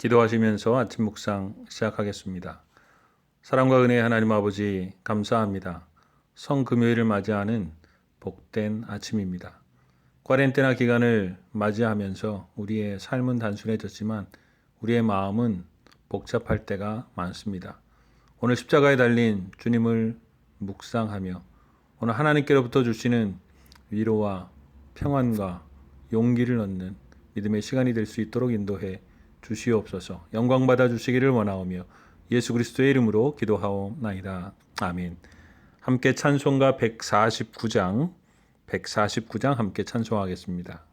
기도하시면서 아침 묵상 시작하겠습니다. 사랑과 은혜의 하나님 아버지 감사합니다. 성 금요일을 맞이하는 복된 아침입니다. 꽈렌테나 기간을 맞이하면서 우리의 삶은 단순해졌지만 우리의 마음은 복잡할 때가 많습니다. 오늘 십자가에 달린 주님을 묵상하며 오늘 하나님께로부터 주시는 위로와 평안과 용기를 얻는 믿음의 시간이 될 수 있도록 인도해 주시옵소서. 영광 받아 주시기를 원하오며 예수 그리스도의 이름으로 기도하옵나이다. 아멘. 함께 찬송가 149장 149장 함께 찬송하겠습니다.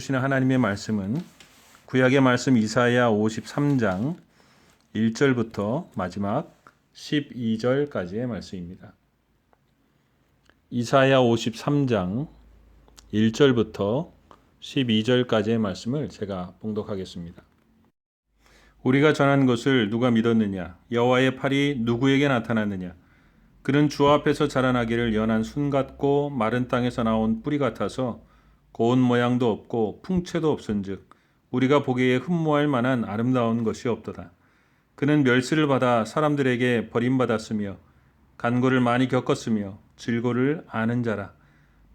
주시는 하나님의 말씀은 구약의 말씀 이사야 53장 1절부터 마지막 12절까지의 말씀입니다. 이사야 53장 1절부터 12절까지의 말씀을 제가 봉독하겠습니다. 우리가 전한 것을 누가 믿었느냐? 여호와의 팔이 누구에게 나타났느냐? 그는 주 앞에서 자라나기를 연한 순 같고 마른 땅에서 나온 뿌리 같아서 고운 모양도 없고 풍채도 없은즉 우리가 보기에 흠모할 만한 아름다운 것이 없도다. 그는 멸시를 받아 사람들에게 버림받았으며 간고를 많이 겪었으며 질고를 아는 자라.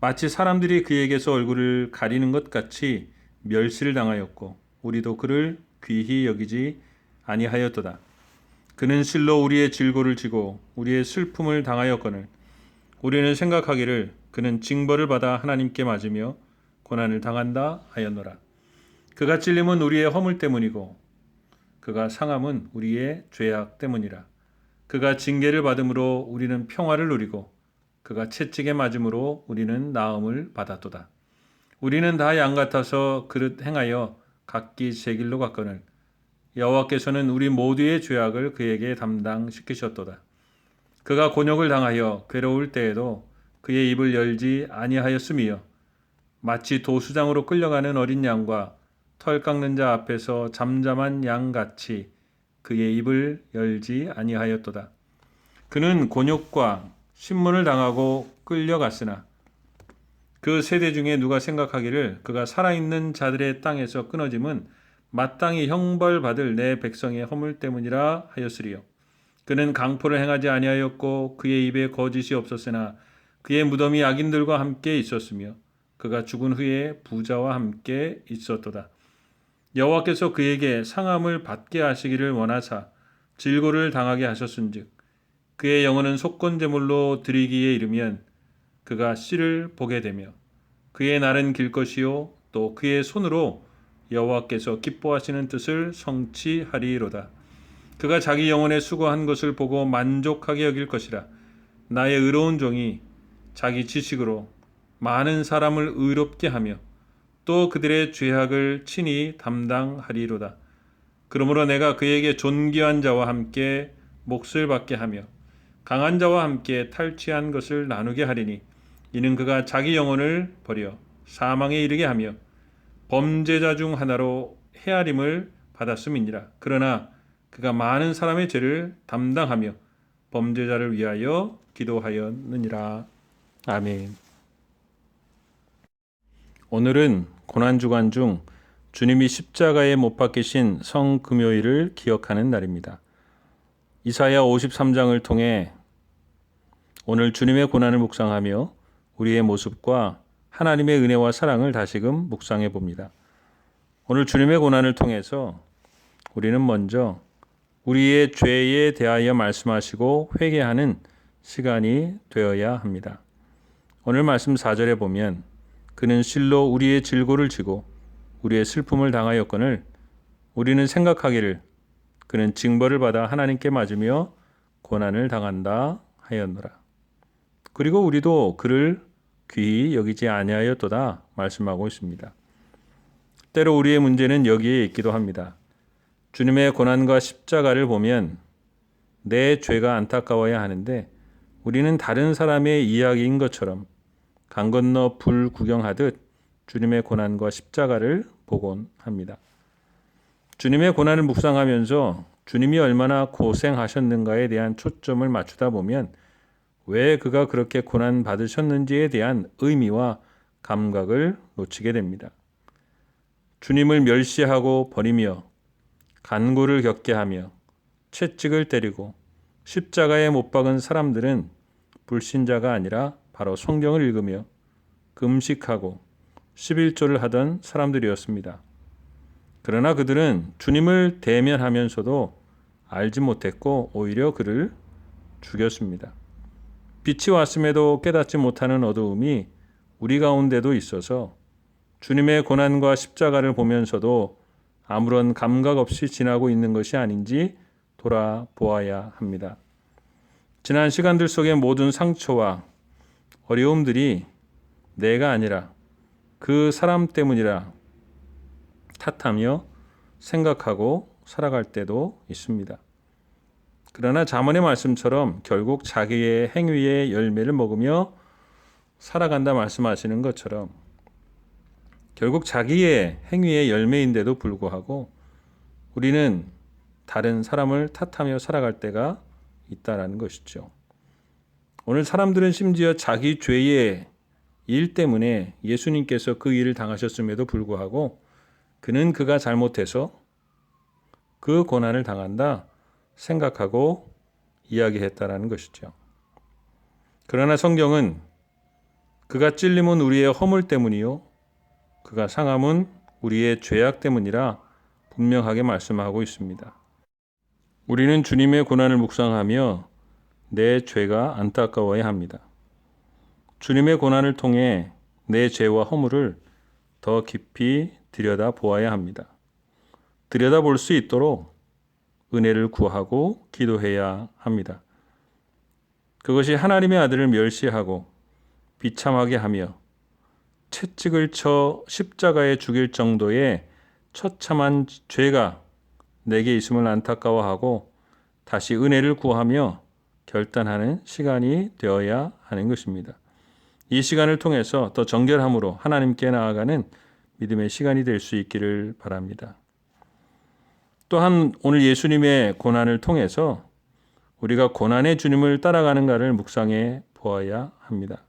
마치 사람들이 그에게서 얼굴을 가리는 것 같이 멸시를 당하였고 우리도 그를 귀히 여기지 아니하였도다. 그는 실로 우리의 질고를 지고 우리의 슬픔을 당하였거늘 우리는 생각하기를 그는 징벌을 받아 하나님께 맞으며 고난을 당한다 하였노라. 그가 찔림은 우리의 허물 때문이고 그가 상함은 우리의 죄악 때문이라. 그가 징계를 받음으로 우리는 평화를 누리고 그가 채찍에 맞음으로 우리는 나음을 받았도다. 우리는 다 양 같아서 그릇 행하여 각기 제 길로 갔거늘 여호와께서는 우리 모두의 죄악을 그에게 담당시키셨도다. 그가 곤욕을 당하여 괴로울 때에도 그의 입을 열지 아니하였으며 마치 도수장으로 끌려가는 어린 양과 털 깎는 자 앞에서 잠잠한 양 같이 그의 입을 열지 아니하였도다. 그는 곤욕과 신문을 당하고 끌려갔으나 그 세대 중에 누가 생각하기를 그가 살아있는 자들의 땅에서 끊어짐은 마땅히 형벌받을 내 백성의 허물 때문이라 하였으리요. 그는 강포를 행하지 아니하였고 그의 입에 거짓이 없었으나 그의 무덤이 악인들과 함께 있었으며 그가 죽은 후에 부자와 함께 있었도다. 여호와께서 그에게 상함을 받게 하시기를 원하사 질고를 당하게 하셨은즉 그의 영혼은 속건 제물로 드리기에 이르면 그가 씨를 보게 되며 그의 날은 길 것이요 또 그의 손으로 여호와께서 기뻐하시는 뜻을 성취하리로다. 그가 자기 영혼의 수고한 것을 보고 만족하게 여길 것이라. 나의 의로운 종이 자기 지식으로 많은 사람을 의롭게 하며 또 그들의 죄악을 친히 담당하리로다. 그러므로 내가 그에게 존귀한 자와 함께 몫을 받게 하며 강한 자와 함께 탈취한 것을 나누게 하리니 이는 그가 자기 영혼을 버려 사망에 이르게 하며 범죄자 중 하나로 헤아림을 받았음이니라. 그러나 그가 많은 사람의 죄를 담당하며 범죄자를 위하여 기도하였느니라. 아멘. 오늘은 고난 주간 중 주님이 십자가에 못 박히신 성금요일을 기억하는 날입니다. 이사야 53장을 통해 오늘 주님의 고난을 묵상하며 우리의 모습과 하나님의 은혜와 사랑을 다시금 묵상해 봅니다. 오늘 주님의 고난을 통해서 우리는 먼저 우리의 죄에 대하여 말씀하시고 회개하는 시간이 되어야 합니다. 오늘 말씀 4절에 보면 그는 실로 우리의 질고를 지고 우리의 슬픔을 당하였거늘 우리는 생각하기를 그는 징벌을 받아 하나님께 맞으며 고난을 당한다 하였노라. 그리고 우리도 그를 귀히 여기지 아니하였도다 말씀하고 있습니다. 때로 우리의 문제는 여기에 있기도 합니다. 주님의 고난과 십자가를 보면 내 죄가 안타까워야 하는데 우리는 다른 사람의 이야기인 것처럼 강 건너 불 구경하듯 주님의 고난과 십자가를 보곤 합니다. 주님의 고난을 묵상하면서 주님이 얼마나 고생하셨는가에 대한 초점을 맞추다 보면 왜 그가 그렇게 고난 받으셨는지에 대한 의미와 감각을 놓치게 됩니다. 주님을 멸시하고 버리며 간고를 겪게 하며 채찍을 때리고 십자가에 못 박은 사람들은 불신자가 아니라 바로 성경을 읽으며 금식하고 11조를 하던 사람들이었습니다. 그러나 그들은 주님을 대면하면서도 알지 못했고 오히려 그를 죽였습니다. 빛이 왔음에도 깨닫지 못하는 어두움이 우리 가운데도 있어서 주님의 고난과 십자가를 보면서도 아무런 감각 없이 지나고 있는 것이 아닌지 돌아보아야 합니다. 지난 시간들 속의 모든 상처와 어려움들이 내가 아니라 그 사람 때문이라 탓하며 생각하고 살아갈 때도 있습니다. 그러나 자문의 말씀처럼 결국 자기의 행위의 열매를 먹으며 살아간다 말씀하시는 것처럼 결국 자기의 행위의 열매인데도 불구하고 우리는 다른 사람을 탓하며 살아갈 때가 있다라는 것이죠. 오늘 사람들은 심지어 자기 죄의 일 때문에 예수님께서 그 일을 당하셨음에도 불구하고 그는 그가 잘못해서 그 고난을 당한다 생각하고 이야기했다라는 것이죠. 그러나 성경은 그가 찔림은 우리의 허물 때문이요 그가 상함은 우리의 죄악 때문이라 분명하게 말씀하고 있습니다. 우리는 주님의 고난을 묵상하며 내 죄가 안타까워야 합니다. 주님의 고난을 통해 내 죄와 허물을 더 깊이 들여다 보아야 합니다. 들여다 볼 수 있도록 은혜를 구하고 기도해야 합니다. 그것이 하나님의 아들을 멸시하고 비참하게 하며 채찍을 쳐 십자가에 죽일 정도의 처참한 죄가 내게 있음을 안타까워하고 다시 은혜를 구하며 결단하는 시간이 되어야 하는 것입니다. 이 시간을 통해서 더 정결함으로 하나님께 나아가는 믿음의 시간이 될 수 있기를 바랍니다. 또한 오늘 예수님의 고난을 통해서 우리가 고난의 주님을 따라가는가를 묵상해 보아야 합니다.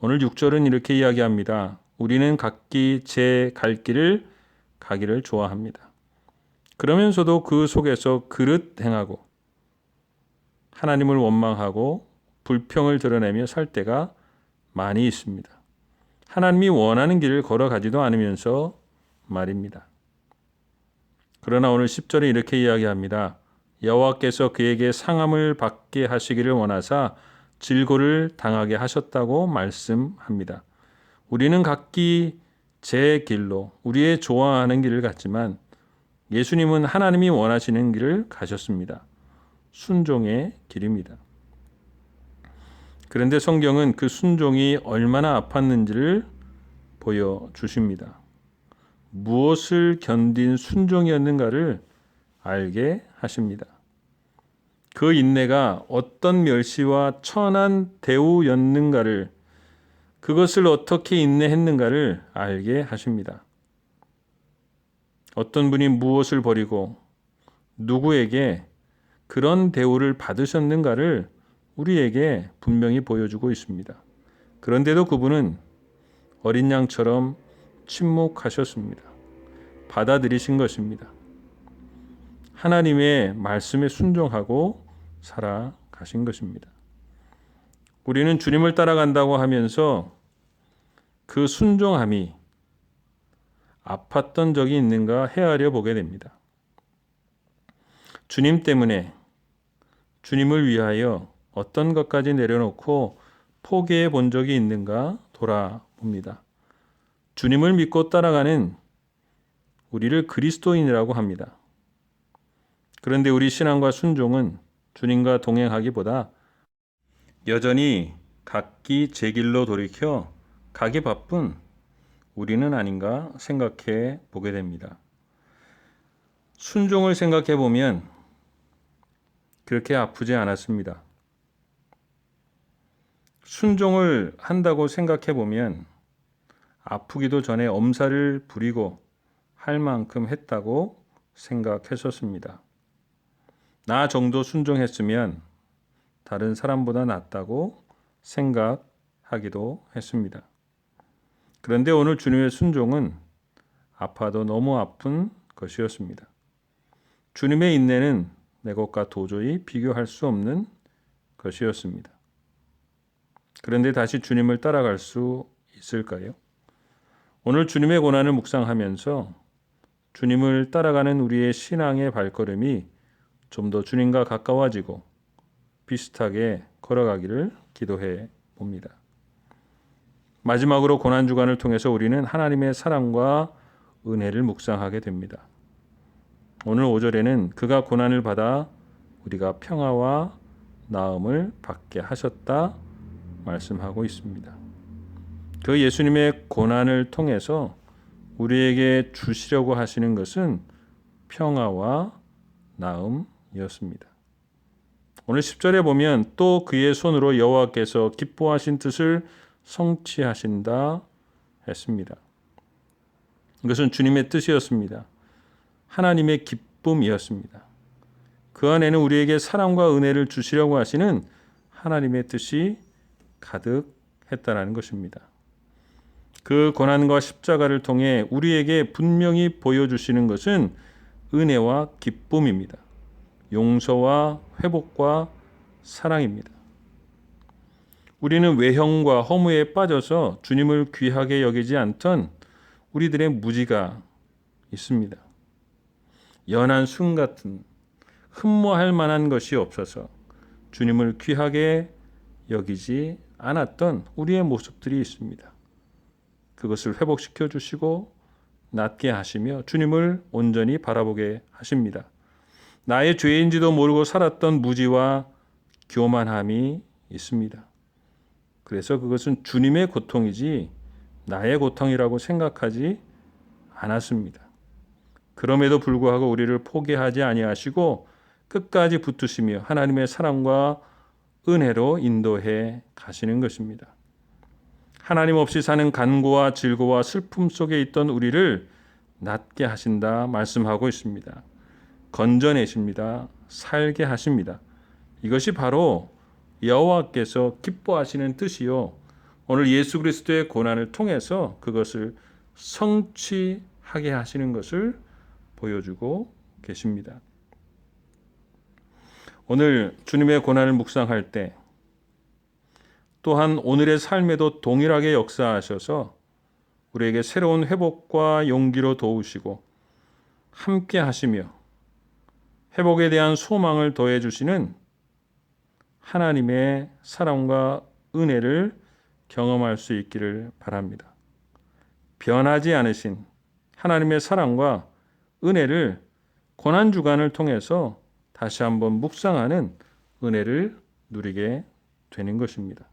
오늘 6절은 이렇게 이야기합니다. 우리는 각기 제 갈 길을 가기를 좋아합니다. 그러면서도 그 속에서 그릇 행하고 하나님을 원망하고 불평을 드러내며 살 때가 많이 있습니다. 하나님이 원하는 길을 걸어가지도 않으면서 말입니다. 그러나 오늘 10절에 이렇게 이야기합니다. 여호와께서 그에게 상함을 받게 하시기를 원하사 질고를 당하게 하셨다고 말씀합니다. 우리는 각기 제 길로 우리의 좋아하는 길을 갔지만 예수님은 하나님이 원하시는 길을 가셨습니다. 순종의 길입니다. 그런데 성경은 그 순종이 얼마나 아팠는지를 보여주십니다. 무엇을 견딘 순종이었는가를 알게 하십니다. 그 인내가 어떤 멸시와 천한 대우였는가를 그것을 어떻게 인내했는가를 알게 하십니다. 어떤 분이 무엇을 버리고 누구에게 그런 대우를 받으셨는가를 우리에게 분명히 보여주고 있습니다. 그런데도 그분은 어린 양처럼 침묵하셨습니다. 받아들이신 것입니다. 하나님의 말씀에 순종하고 살아가신 것입니다. 우리는 주님을 따라간다고 하면서 그 순종함이 아팠던 적이 있는가 헤아려 보게 됩니다. 주님 때문에 주님을 위하여 어떤 것까지 내려놓고 포기해 본 적이 있는가 돌아봅니다. 주님을 믿고 따라가는 우리를 그리스도인이라고 합니다. 그런데 우리 신앙과 순종은 주님과 동행하기보다 여전히 각기 제 길로 돌이켜 가기 바쁜 우리는 아닌가 생각해 보게 됩니다. 순종을 생각해 보면 그렇게 아프지 않았습니다. 순종을 한다고 생각해 보면 아프기도 전에 엄살을 부리고 할 만큼 했다고 생각했었습니다. 나 정도 순종했으면 다른 사람보다 낫다고 생각하기도 했습니다. 그런데 오늘 주님의 순종은 아파도 너무 아픈 것이었습니다. 주님의 인내는 내 것과 도저히 비교할 수 없는 것이었습니다. 그런데 다시 주님을 따라갈 수 있을까요? 오늘 주님의 고난을 묵상하면서 주님을 따라가는 우리의 신앙의 발걸음이 좀 더 주님과 가까워지고 비슷하게 걸어가기를 기도해 봅니다. 마지막으로 고난 주간을 통해서 우리는 하나님의 사랑과 은혜를 묵상하게 됩니다. 오늘 5절에는 그가 고난을 받아 우리가 평화와 나음을 받게 하셨다 말씀하고 있습니다. 그 예수님의 고난을 통해서 우리에게 주시려고 하시는 것은 평화와 나음이었습니다. 오늘 10절에 보면 또 그의 손으로 여호와께서 기뻐하신 뜻을 성취하신다 했습니다. 이것은 주님의 뜻이었습니다. 하나님의 기쁨이었습니다. 그 안에는 우리에게 사랑과 은혜를 주시려고 하시는 하나님의 뜻이 가득했다라는 것입니다. 그 고난과 십자가를 통해 우리에게 분명히 보여주시는 것은 은혜와 기쁨입니다. 용서와 회복과 사랑입니다. 우리는 외형과 허무에 빠져서 주님을 귀하게 여기지 않던 우리들의 무지가 있습니다. 연한 순 같은 흠모할 만한 것이 없어서 주님을 귀하게 여기지 않았던 우리의 모습들이 있습니다. 그것을 회복시켜 주시고 낫게 하시며 주님을 온전히 바라보게 하십니다. 나의 죄인지도 모르고 살았던 무지와 교만함이 있습니다. 그래서 그것은 주님의 고통이지 나의 고통이라고 생각하지 않았습니다. 그럼에도 불구하고 우리를 포기하지 아니하시고 끝까지 붙으시며 하나님의 사랑과 은혜로 인도해 가시는 것입니다. 하나님 없이 사는 간고와 질고와 슬픔 속에 있던 우리를 낫게 하신다 말씀하고 있습니다. 건져내십니다. 살게 하십니다. 이것이 바로 여호와께서 기뻐하시는 뜻이요. 오늘 예수 그리스도의 고난을 통해서 그것을 성취하게 하시는 것을 보여주고 계십니다. 오늘 주님의 고난을 묵상할 때 또한 오늘의 삶에도 동일하게 역사하셔서 우리에게 새로운 회복과 용기로 도우시고 함께 하시며 회복에 대한 소망을 더해 주시는 하나님의 사랑과 은혜를 경험할 수 있기를 바랍니다. 변하지 않으신 하나님의 사랑과 은혜를 고난 주간을 통해서 다시 한번 묵상하는 은혜를 누리게 되는 것입니다.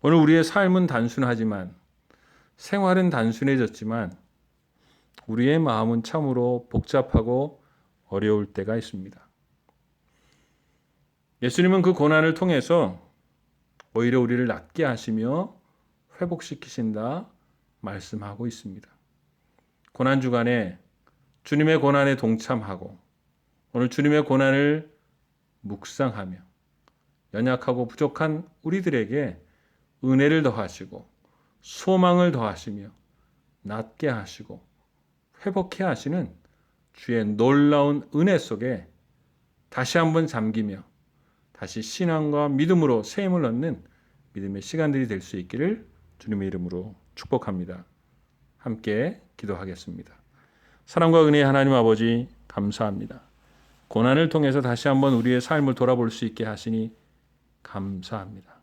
오늘 우리의 삶은 단순하지만 생활은 단순해졌지만 우리의 마음은 참으로 복잡하고 어려울 때가 있습니다. 예수님은 그 고난을 통해서 오히려 우리를 낫게 하시며 회복시키신다 말씀하고 있습니다. 고난 주간에 주님의 고난에 동참하고 오늘 주님의 고난을 묵상하며 연약하고 부족한 우리들에게 은혜를 더하시고 소망을 더하시며 낫게 하시고 회복해 하시는 주의 놀라운 은혜 속에 다시 한번 잠기며 다시 신앙과 믿음으로 새 힘을 얻는 믿음의 시간들이 될 수 있기를 주님의 이름으로 축복합니다. 함께 기도하겠습니다. 사랑과 은혜의 하나님 아버지 감사합니다. 고난을 통해서 다시 한번 우리의 삶을 돌아볼 수 있게 하시니 감사합니다.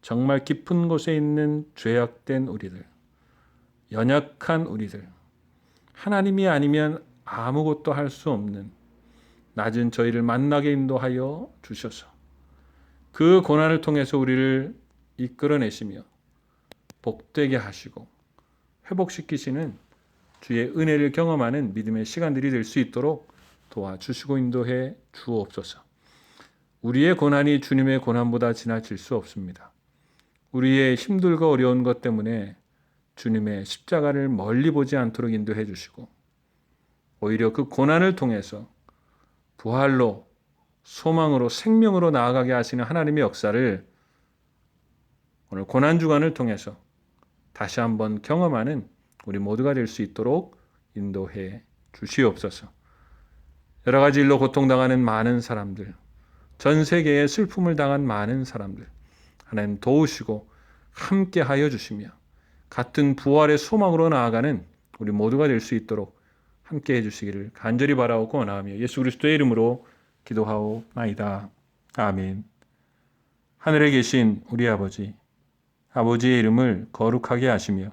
정말 깊은 곳에 있는 죄악된 우리들, 연약한 우리들, 하나님이 아니면 아무것도 할 수 없는 낮은 저희를 만나게 인도하여 주셔서 그 고난을 통해서 우리를 이끌어내시며 복되게 하시고 회복시키시는 주의 은혜를 경험하는 믿음의 시간들이 될 수 있도록 도와주시고 인도해 주옵소서. 우리의 고난이 주님의 고난보다 지나칠 수 없습니다. 우리의 힘들고 어려운 것 때문에 주님의 십자가를 멀리 보지 않도록 인도해 주시고 오히려 그 고난을 통해서 부활로 소망으로 생명으로 나아가게 하시는 하나님의 역사를 오늘 고난 주간을 통해서 다시 한번 경험하는 우리 모두가 될 수 있도록 인도해 주시옵소서. 여러 가지 일로 고통당하는 많은 사람들, 전 세계에 슬픔을 당한 많은 사람들, 하나님 도우시고 함께 하여 주시며 같은 부활의 소망으로 나아가는 우리 모두가 될 수 있도록 함께 해 주시기를 간절히 바라옵고 원하며 예수 그리스도의 이름으로 기도하오나이다. 아멘. 하늘에 계신 우리 아버지, 아버지의 이름을 거룩하게 하시며